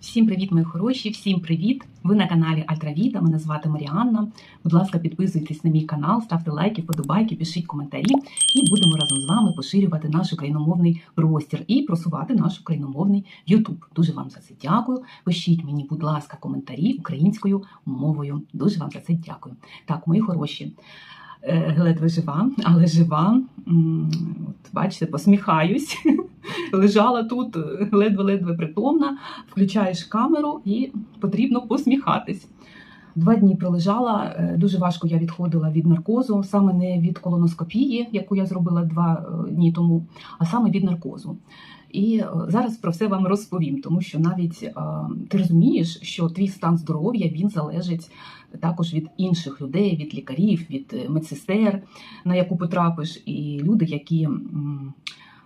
Всім привіт, мої хороші! Всім привіт! Ви на каналі Альтравіта. Мене звати Маріанна. Будь ласка, підписуйтесь на мій канал, ставте лайки, подобайки, пишіть коментарі, і будемо разом з вами поширювати наш україномовний простір і просувати наш україномовний Ютуб. Дуже вам за це дякую. Пишіть мені, будь ласка, коментарі українською мовою. Дуже вам за це дякую. Так, мої хороші. Е, Ледве жива, але жива. От, бачите, посміхаюсь. Лежала тут е, ледве-ледве притомна. Включаєш камеру і потрібно посміхатись. Два дні пролежала. е, Дуже важко я відходила від наркозу, саме не від колоноскопії, яку я зробила два дні тому, а саме від наркозу. І зараз про все вам розповім, тому що навіть ти розумієш, що твій стан здоров'я він залежить також від інших людей, від лікарів, від е, медсестер, на яку потрапиш, і люди, які,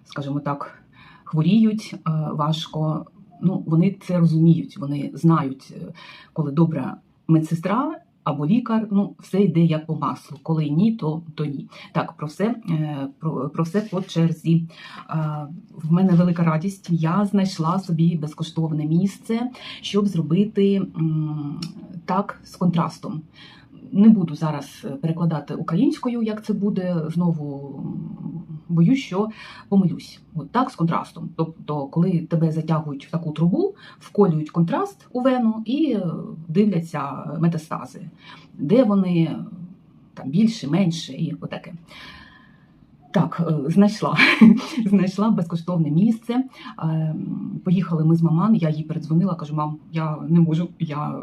скажімо так, хворіють е, важко. Ну, вони це розуміють, вони знають, е, коли добра медсестра або лікар, ну все йде як по маслу. Коли ні, то, то ні. Так, про все, е, про, про все по черзі. Е, В мене велика радість. Я знайшла собі безкоштовне місце, щоб зробити так з контрастом. Не буду зараз перекладати українською, як це буде. Знову боюсь, що помилюсь. От так з контрастом. Тобто, коли тебе затягують в таку трубу, вколюють контраст у вену і е, дивляться метастази, де вони там більше, менше і отаке. Так, е, знайшла. знайшла безкоштовне місце. Е, Поїхали ми з маман. Я їй передзвонила, кажу, мам, я не можу. Я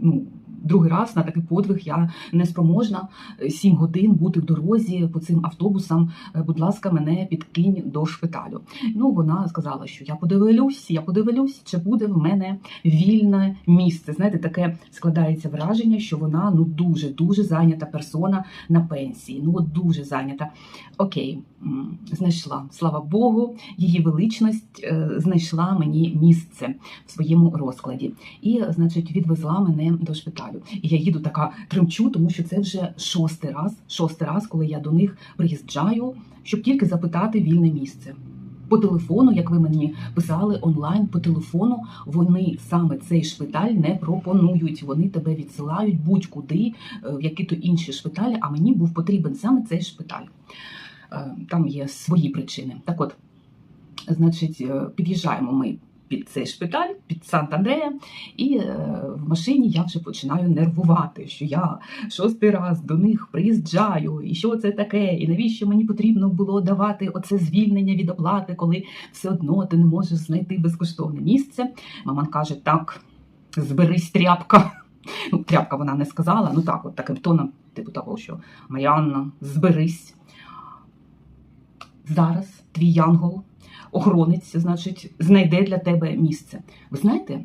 ну, другий раз на такий подвиг я не спроможна. Сім годин бути в дорозі по цим автобусам. Е, Будь ласка, мене підкинь до шпиталю. Ну, вона сказала, що я подивлюсь, я подивлюсь, чи буде в мене вільне місце. Знаєте, таке складається враження, що вона ну дуже дуже зайнята персона на пенсії. Ну от дуже зайнята. Окей, знайшла. Слава Богу, її величність е, знайшла мені місце в своєму розкладі. І, значить, відвезла мене до шпиталю. І я їду така тремчу, тому що це вже шостий раз, шостий раз, коли я до них приїжджаю, щоб тільки запитати вільне місце. По телефону, як ви мені писали онлайн, по телефону вони саме цей шпиталь не пропонують. Вони тебе відсилають будь-куди, е, в які-то інші шпиталі. А мені був потрібен саме цей шпиталь. Е, Там є свої причини. Так от, значить, е, під'їжджаємо ми під цей шпиталь, під Сант-Андрея, і е, в машині я вже починаю нервувати, що я шостий раз до них приїжджаю, і що це таке, і навіщо мені потрібно було давати оце звільнення від оплати, коли все одно ти не можеш знайти безкоштовне місце. Маман каже: так, зберись тряпка. Ну, тряпка вона не сказала, ну так, от таким тоном, типу того, що Маріанна, зберись. Зараз твій янгол, охоронець, значить, знайде для тебе місце. Ви знаєте,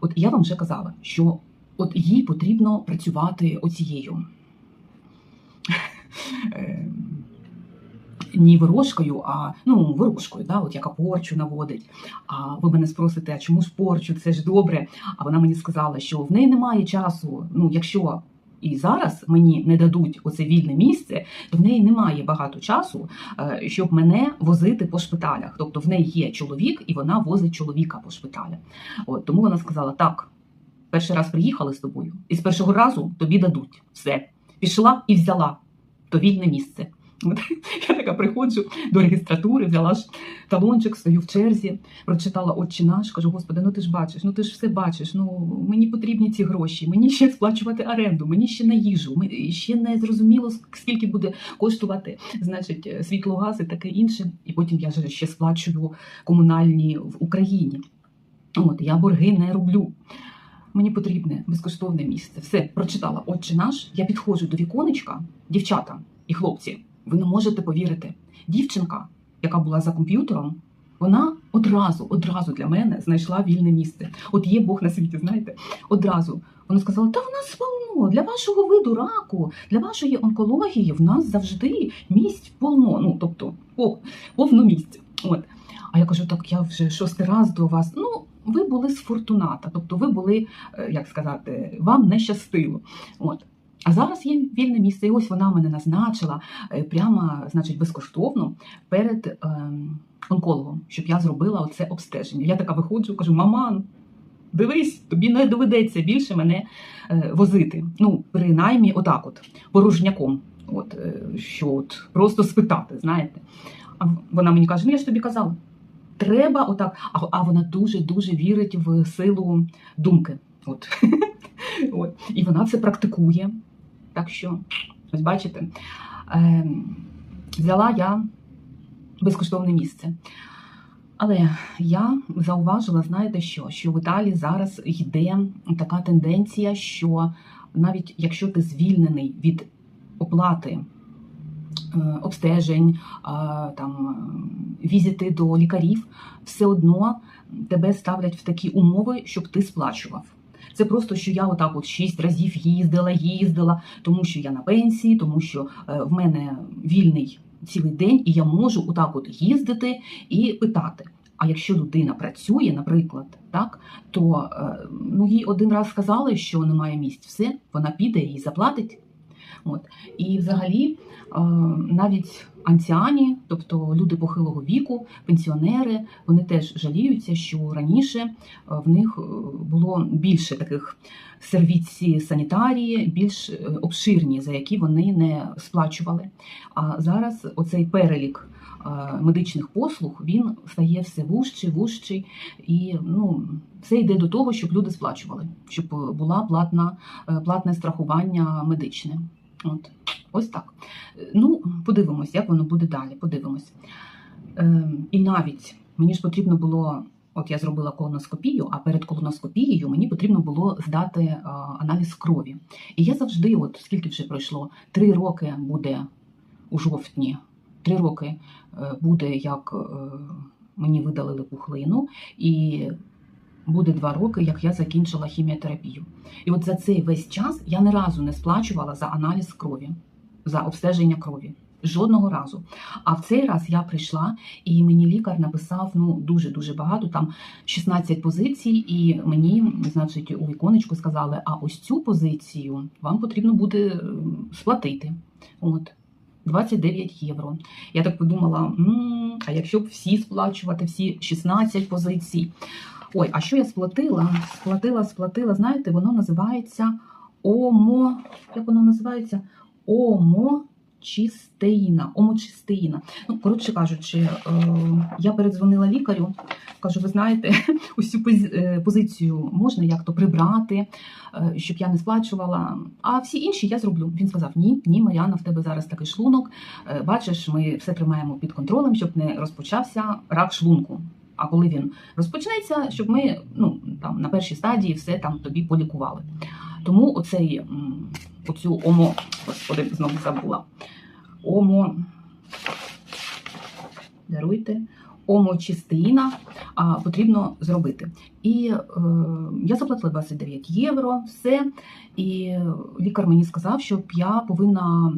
от я вам вже казала, що от їй потрібно працювати оцією. е, Не ворожкою, а ну, ворожкою, да, от яка порчу наводить. А ви мене спросите, а чому ж порчу? Це ж добре. А вона мені сказала, що в неї немає часу. Ну, якщо і зараз мені не дадуть оце вільне місце, то в неї немає багато часу, е, щоб мене возити по шпиталях. Тобто в неї є чоловік, і вона возить чоловіка по шпиталях. От тому вона сказала: так, перший раз приїхали з тобою, і з першого разу тобі дадуть все. Пішла і взяла то вільне місце. От я така приходжу до реєстратури, взяла ж талончик, стою в черзі, прочитала «Отче наш, кажу, господи, ну ти ж бачиш, ну ти ж все бачиш. Ну мені потрібні ці гроші, мені ще сплачувати оренду, мені ще на їжу, ми- ще не зрозуміло, скільки буде коштувати, значить, е, світло, газ і таке інше. І потім я ж ще сплачую комунальні в Україні. От я борги не роблю. Мені потрібне безкоштовне місце. Все прочитала. Отче наш. Я підходжу до віконечка, дівчата і хлопці. Ви не можете повірити. Дівчинка, яка була за комп'ютером, вона одразу, одразу для мене знайшла вільне місце. От є Бог на світі, знаєте, одразу. Вона сказала: та в нас полно для вашого виду раку, для вашої онкології в нас завжди місць полно. Ну тобто, пов- повно місць. От. А я кажу, так я вже шостий раз до вас. Ну, ви були з фортуната, тобто ви були, е, як сказати, вам не щастило. От. А зараз є вільне місце, і ось вона мене назначила е, прямо, значить, безкоштовно перед ем, онкологом, щоб я зробила оце обстеження. Я така виходжу, кажу: маман, дивись, тобі не доведеться більше мене е, возити. Ну, принаймні, отак, от, порожняком. От, е, що от, просто спитати, знаєте. А вона мені каже: ну я ж тобі казала. Треба отак. А, а вона дуже-дуже вірить в силу думки. От. От. І вона це практикує. Так що, ось бачите, е, взяла я безкоштовне місце. Але я зауважила, знаєте що, що в Італії зараз йде така тенденція, що навіть якщо ти звільнений від оплати е, обстежень, е, там візити до лікарів, все одно тебе ставлять в такі умови, щоб ти сплачував. Це просто що я отак от шість разів їздила, їздила, тому що я на пенсії, тому що е, в мене вільний цілий день, і я можу отак от їздити і питати. А якщо людина працює, наприклад, так то е, ну їй один раз сказали, що немає місць, все, вона піде і заплатить. От і взагалі е, навіть анціані, тобто люди похилого віку, пенсіонери, вони теж жаліються, що раніше е, в них е, було більше таких сервіцій санітарії, більш обширні, за які вони не сплачували. А зараз оцей перелік медичних послуг він стає все вужчий, вужчий, і ну це йде до того, щоб люди сплачували, щоб була платна е, платне страхування медичне. От ось так. Е, Ну, подивимось, як воно буде далі. Подивимось. Е, і навіть мені ж потрібно було. От я зробила колоноскопію, а перед колоноскопією мені потрібно було здати е, аналіз крові. І я завжди, от скільки вже пройшло, три роки буде у жовтні, три роки е, буде, як е, мені видалили пухлину, і буде два роки, як я закінчила хіміотерапію. І от за цей весь час я ні разу не сплачувала за аналіз крові, за обстеження крові. Жодного разу. А в цей раз я прийшла, і мені лікар написав ну дуже дуже багато, там 16 позицій, і мені, значить, у віконечку сказали: а ось цю позицію вам потрібно буде е, сплатити. От 29 євро. Я так подумала: а якщо б всі сплачувати, всі 16 позицій. Ой, а що я сплатила? Сплатила, сплатила. Знаєте, воно називається омо. Як воно називається? Омо. Чистеїна, омочистеїна. Ну, коротше кажучи, е, я передзвонила лікарю, кажу, ви знаєте, пози- е, позицію можна як-то прибрати, е, щоб я не сплачувала. А всі інші я зроблю. Він сказав: Ні, ні, Маріана, в тебе зараз такий шлунок. Бачиш, ми все тримаємо під контролем, щоб не розпочався рак шлунку. А коли він розпочнеться, щоб ми ну там на першій стадії все там тобі полікували. Тому оцей оцю омо, господи, знову забула. Омо. Даруйте. Омочистеїна а, потрібно зробити. І е, я заплатила 29 євро, все. І лікар мені сказав, що я повинна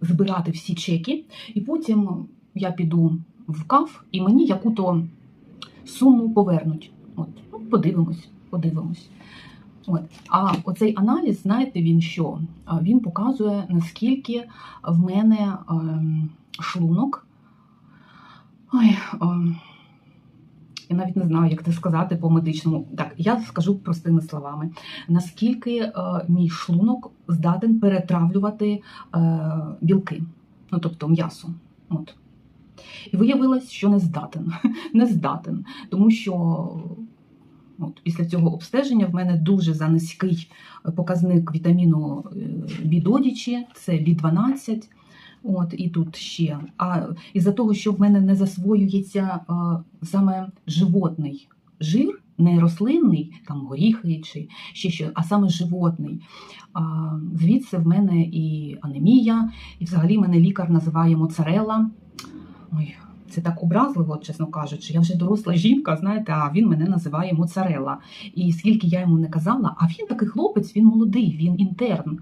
збирати всі чеки, і потім я піду в КАФ, і мені яку-то суму повернуть. От, ну, подивимось, подивимось. От. А оцей аналіз, знаєте, він що? Він показує, наскільки в мене ем, шлунок. Ой, ем, я навіть не знаю, як це сказати по медичному. Так, я скажу простими словами, наскільки е, мій шлунок здатен перетравлювати е, білки, ну тобто м'ясо. От. І виявилось, що не здатен. не здатен, тому що от, після цього обстеження в мене дуже занизький показник вітаміну е, бідодічі, це B12. От і тут ще. А із-за того, що в мене не засвоюється е, саме животний жир, не рослинний, там горіхи чи ще що, а саме животний. А, звідси в мене і анемія, і взагалі мене лікар називає моцарелла. Ой, це так образливо, чесно кажучи. Я вже доросла жінка, знаєте, а він мене називає моцарелла. І скільки я йому не казала, а він такий хлопець, він молодий, він інтерн.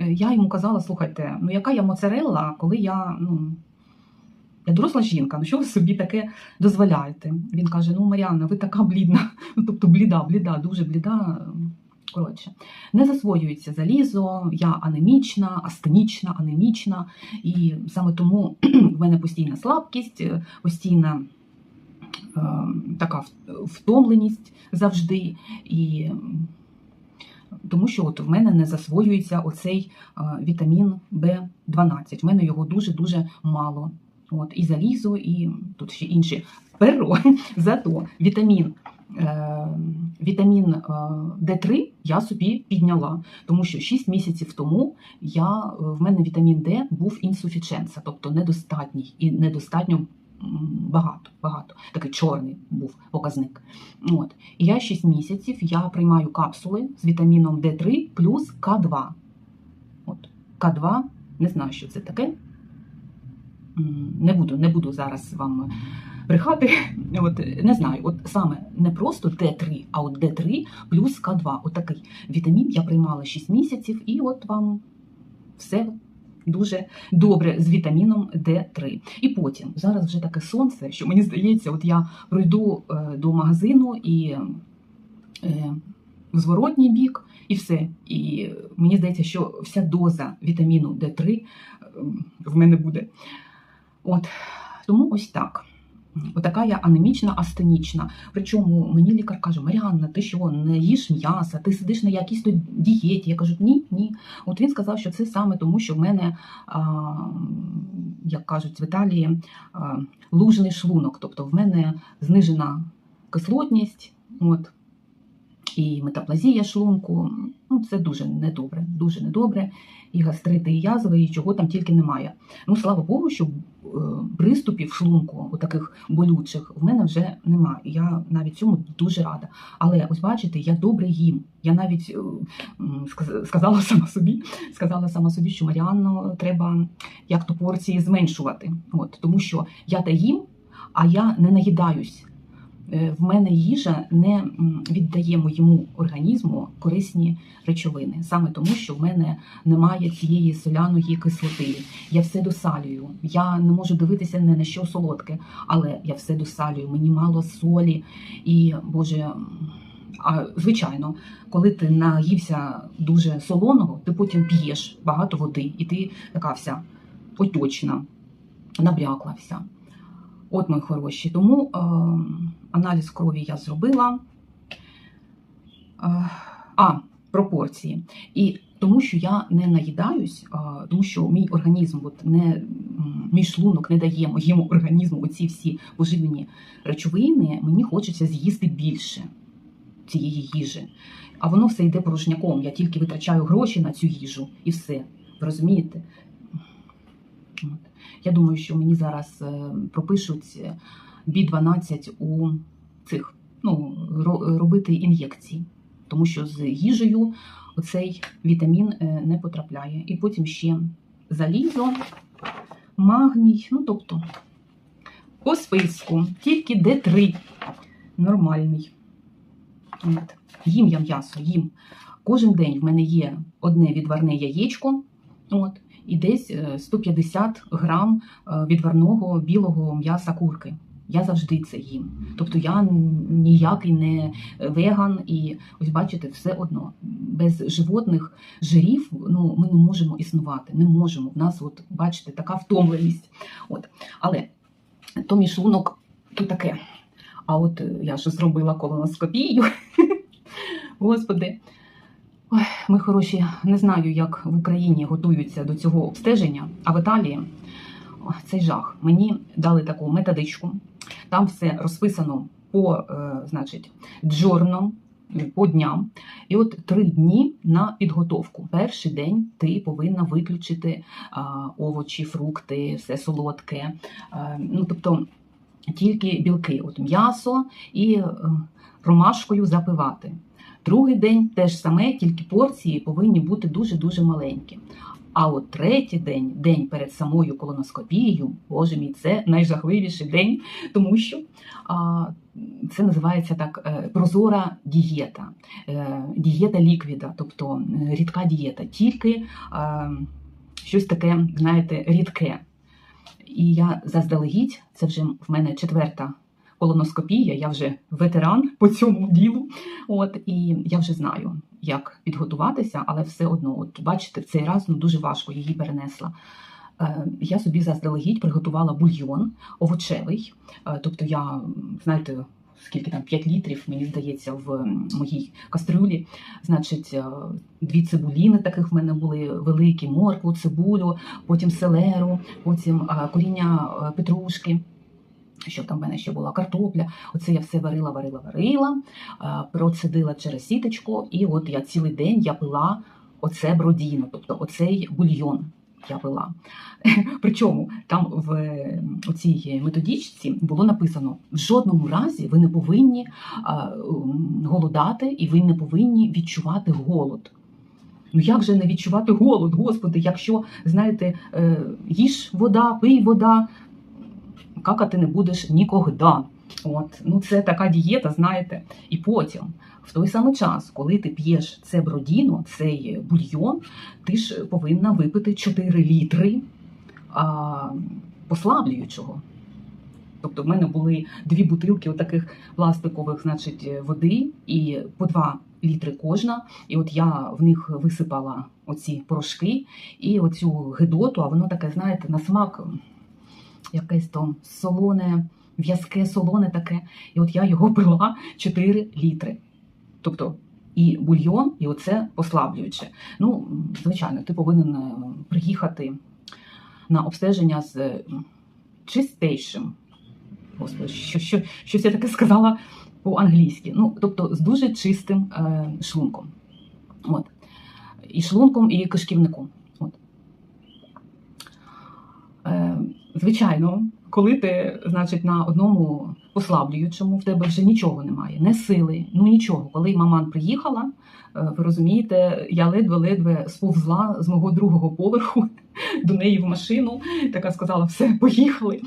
Е, Я йому казала: слухайте, ну яка я моцарелла, коли я. ну, я доросла жінка, ну що ви собі таке дозволяєте? Він каже: Ну, Маріанна, ви така блідна, ну тобто бліда, бліда, дуже бліда. Коротше, не засвоюється залізо, я анемічна, астенічна, анемічна, і саме тому в мене постійна слабкість, е, постійна е, така втомленість завжди. І тому що от в мене не засвоюється оцей е, вітамін В12. В мене його дуже-дуже мало. От, і залізо, і тут ще інші перо. Зато вітамін, е, вітамін е, Д3 я собі підняла, тому що 6 місяців тому я, в мене вітамін Д був інсуфіченса, тобто недостатній і недостатньо багато, багато. Такий чорний був показник. От. І я 6 місяців я приймаю капсули з вітаміном Д3 плюс К2. От. К2, не знаю, що це таке. Не буду, не буду зараз вам брехати. От, не знаю, от саме не просто Д3, а от Д3 плюс К2. От такий вітамін я приймала 6 місяців, і от вам все дуже добре з вітаміном Д3. І потім зараз вже таке сонце, що мені здається, от я пройду е, до магазину і е, в зворотній бік, і все. І мені здається, що вся доза вітаміну Д3 е, в мене буде. От тому ось так. Отака я анемічна, астенічна. Причому мені лікар каже: Маріанна, ти що, не їш м'яса, ти сидиш на якійсь дієті. Я кажу, ні, ні. От він сказав, що це саме тому, що в мене, а, як кажуть в Італії, а, лужний шлунок, тобто в мене знижена кислотність, от, і метаплазія шлунку. Ну, це дуже недобре, дуже недобре. І гастрити, і язви, і чого там тільки немає. Ну, слава Богу, що е, приступів шлунку, таких болючих, в мене вже немає. Я навіть цьому дуже рада. Але ось бачите, я добре їм. Я навіть е, сказала сама собі, сказала сама собі, що Маріанно треба як то порції зменшувати. От, тому що я та їм, а я не наїдаюсь. Е, В мене їжа не віддає моєму організму корисні речовини, саме тому, що в мене немає цієї соляної кислоти. Я все досалюю. Я не можу дивитися не на що солодке, але я все досалюю. Мені мало солі і Боже. А звичайно, коли ти наївся дуже солоного, ти потім п'єш багато води, і ти така вся оточна, набрякла вся. От мої хороші. Тому е, аналіз крові я зробила. Е, а, пропорції. І тому що я не наїдаюсь, а, тому що мій організм, от не, мій шлунок не дає моєму організму оці всі поживні речовини, мені хочеться з'їсти більше цієї їжі. А воно все йде порожняком. Я тільки витрачаю гроші на цю їжу і все. Ви розумієте? От. Я думаю, що мені зараз е, пропишуть B12 у цих, ну, робити ін'єкції, тому що з їжею оцей вітамін е, не потрапляє. І потім ще залізо, магній, ну тобто по списку, тільки Д3 нормальний. От. Їм я м'ясо, їм. Кожен день в мене є одне відварне яєчко. От, і десь е, 150 грам е, відварного білого м'яса курки. Я завжди це їм. Тобто я ніякий не веган, і ось бачите, все одно без животних жирів ну, ми не можемо існувати. Не можемо. В нас, от бачите, така втомленість. От. Але то мій то таке. А от е, я ж зробила колоноскопію. Господи. Ой, ми хороші, не знаю, як в Україні готуються до цього обстеження, а в Італії цей жах. Мені дали таку методичку. Там все розписано по, е, значить, джорно, по дням. І от три дні на підготовку. Перший день ти повинна виключити а, овочі, фрукти, все солодке. Е, ну, тобто тільки білки, от м'ясо і е, ромашкою запивати. Другий день теж саме, тільки порції повинні бути дуже-дуже маленькі. А от третій день, день перед самою колоноскопією, боже мій, це найжахливіший день, тому що а, це називається так е, прозора дієта, е, дієта ліквіда, тобто е, рідка дієта, тільки е, щось таке, знаєте, рідке. І я заздалегідь, це вже в мене четверта колоноскопія, я вже ветеран по цьому ділу. От і я вже знаю, як підготуватися, але все одно, от бачите, цей раз ну дуже важко її перенесла. Е, Я собі заздалегідь приготувала бульйон овочевий. Е, Тобто я, знаєте, скільки там 5 літрів, мені здається, в моїй кастрюлі. Значить, е, дві цибуліни таких в мене були великі, моркву, цибулю, потім селеру, потім коріння петрушки. Що там в мене ще була картопля? Оце я все варила, варила, варила, е, процедила через сіточку, і от я цілий день я пила оце бродіно, тобто оцей бульйон я пила. Причому там в е, цій методичці було написано: в жодному разі ви не повинні голодати і ви не повинні відчувати голод. Ну як же не відчувати голод, господи, якщо, знаєте, е, їж вода, пий вода, какати не будеш нікогда. От, ну це така дієта, знаєте. І потім, в той самий час, коли ти п'єш це бродіно, цей бульйон, ти ж повинна випити 4 літри а, послаблюючого. Тобто в мене були дві бутилки таких пластикових, значить, води, і по 2 літри кожна. І от я в них висипала оці порошки і оцю гидоту, а воно таке, знаєте, на смак якесь там солоне, в'язке, солоне таке. І от я його пила 4 літри. Тобто і бульйон, і оце послаблююче. Ну, звичайно, ти повинен е, приїхати на обстеження з чистейшим. Господи, що, що, щось я таке сказала по-англійськи. Ну, тобто з дуже чистим е, шлунком. От. І шлунком, і кишківником. От. Е, звичайно, коли ти, значить, на одному послаблюючому, в тебе вже нічого немає, не сили, ну нічого. Коли маман приїхала, е, ви розумієте, я ледве-ледве сповзла з мого другого поверху до неї в машину, така сказала: все, поїхали.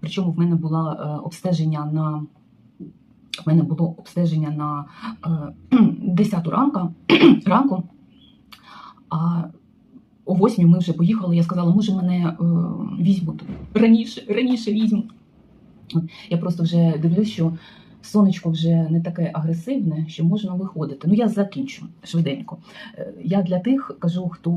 Причому в мене було е, обстеження на. В мене було обстеження на е, 10 ранка, ранку, а о 8 ми вже поїхали. Я сказала, може, мене е, візьмуть раніше, раніше візьмуть. Я просто вже дивлюсь, що сонечко вже не таке агресивне, що можна виходити. Ну, я закінчу швиденько. Е, Я для тих кажу, хто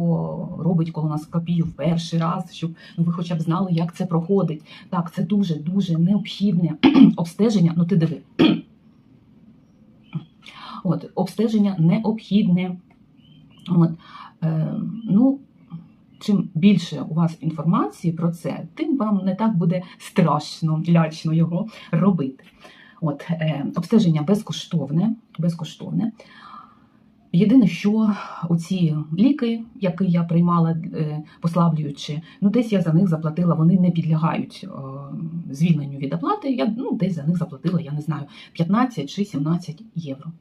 робить колоноскопію в перший раз, щоб ну, ви хоча б знали, як це проходить. Так, це дуже дуже необхідне обстеження. Ну, ти диви. От, обстеження необхідне. От, е, ну, чим більше у вас інформації про це, тим вам не так буде страшно, лячно його робити. От, е, обстеження безкоштовне, безкоштовне. Єдине, що оці ліки, які я приймала е, послаблюючи, ну десь я за них заплатила, вони не підлягають е, звільненню від оплати. Я ну, десь за них заплатила, я не знаю, 15 чи 17 євро.